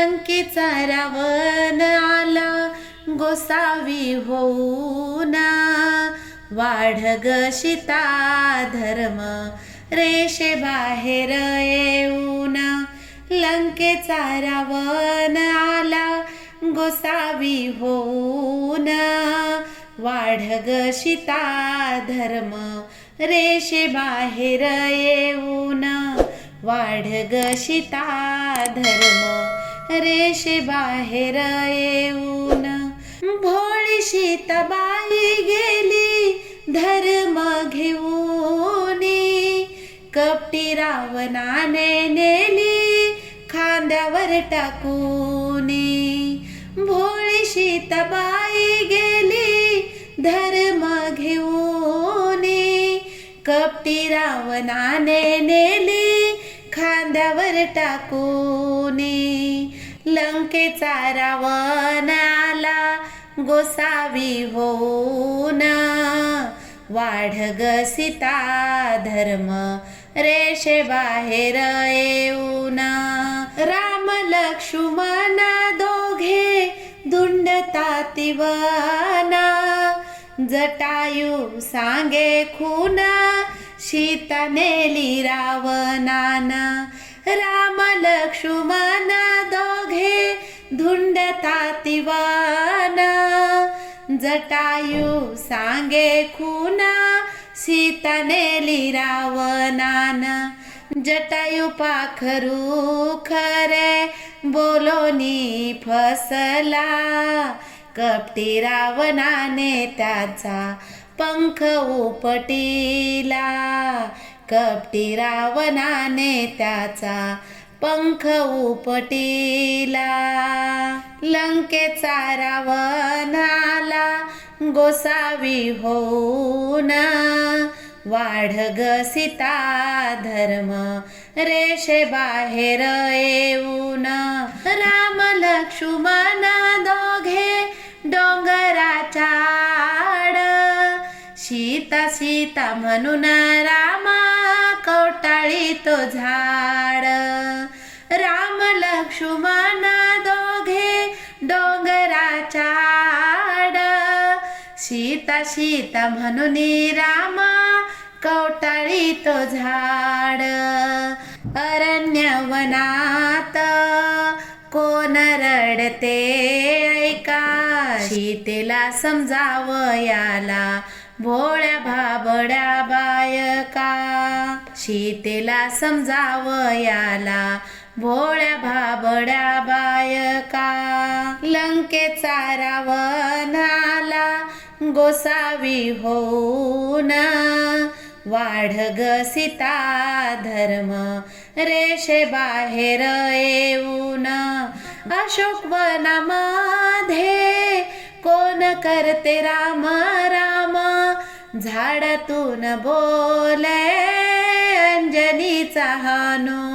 लंकेचा रावण आला गोसावी होऊन वाढग शिता धर्म रेषे बाहेर येऊन लंकेचा रावण आला गोसावी होऊन वाढग शिता धर्म रेषे बाहेर येऊन वाढग शिता धर्म. रेषे बाहेर येऊन भोळी सीताबाई गेली धर्म घेऊन कपटी रावणाने नेली खांद्यावर टाकून भोळी सीताबाई गेली धर्म घेऊन कपटी रावणाने नेली खांद्यावर टाकूनी लंकेचा रावण आला गोसावी होऊन. वाढग सीता धर्म रेषे बाहेर येऊन. राम लक्ष्मण दोघे दुंडता तिवना जटायू सांगे खुना सीता नेली रावणाना. राम लक्ष्मण धुंड तातिवाना जटायू सांगे खुना सीता नेली जटायू पाखरू खरे बोलोनी फसला. कपटी रावणाने त्याचा पंख उपटीला. कपटी रावणाने त्याचा पंख उपटीला लंकेचा रावण गोसावी होऊन वाढग सीता धर्म रेषे बाहेर येऊन. राम लक्ष्मण दोघे डोंगराच्या आड सीता सीता म्हणून रामा कवटाळी तो झाड. लक्ष्मण दोघे डोंगराच्या आड सीता सीता म्हणून रामा कवटाळी तो झाड. अरण्यवनात कोण रडते ऐका. सीतेला समजावयाला भोळ्या भाबड्या बायका. सीतेला समजावयाला भोळ्या भाबड्या बायका. लंकेचा रावण आला गोसावी होऊन वाढग सीता धर्म रेषे बाहेर येऊन. अशोक वनामध्ये कोण करते राम राम? झाडातून बोले अंजनीचा हनुमान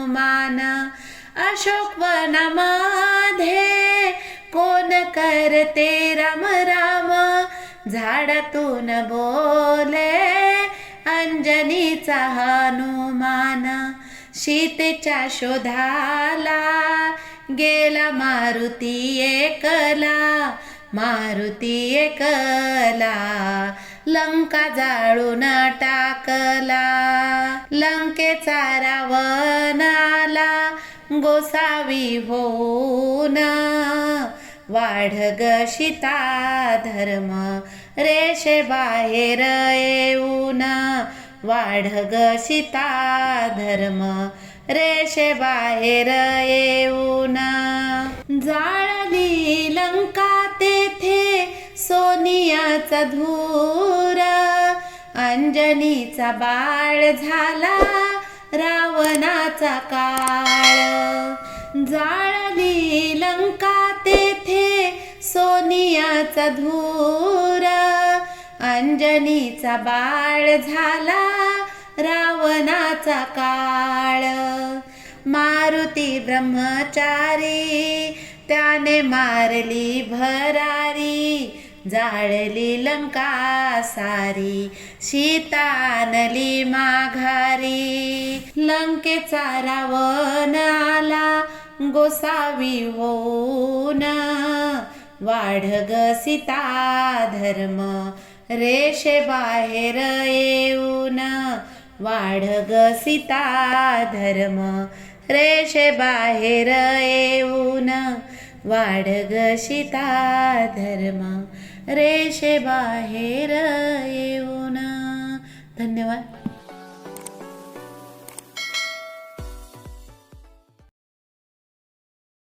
अशोक वनामध्ये कोण करते राम राम? झाडातून बोले अंजनीचा हनुमान. सीतेच्या शोधाला गेला मारुती एकला. मारुती एकला लंका जाळून टाकला. लंकेचा रावण गोसावी होऊन वाढग गशिता धर्म रेषे बाहेर येऊन. वाढ गशिता धर्म रेषे बाहेर येऊन. जाळली लंका तेथे सोनियाचा धूर. अंजनीचा बाळ झाला. रावणाचा काळ. जाळली लंका तेथे सोनियाचा धूर. अंजनीचा बाळ झाला रावणाचा काळ. मारुती ब्रह्मचारी त्याने मारली भरा जाळली लंका सारी सीता माघारी लंकेचा रावण आला गोसावी होऊन. वाढ ग सीता धर्म रेषे बाहेर येऊन. वाढ ग सीता धर्म रेषे बाहेर येऊन. वाढ ग सीता धर्म रेषे बाहेर येऊन. धन्यवाद.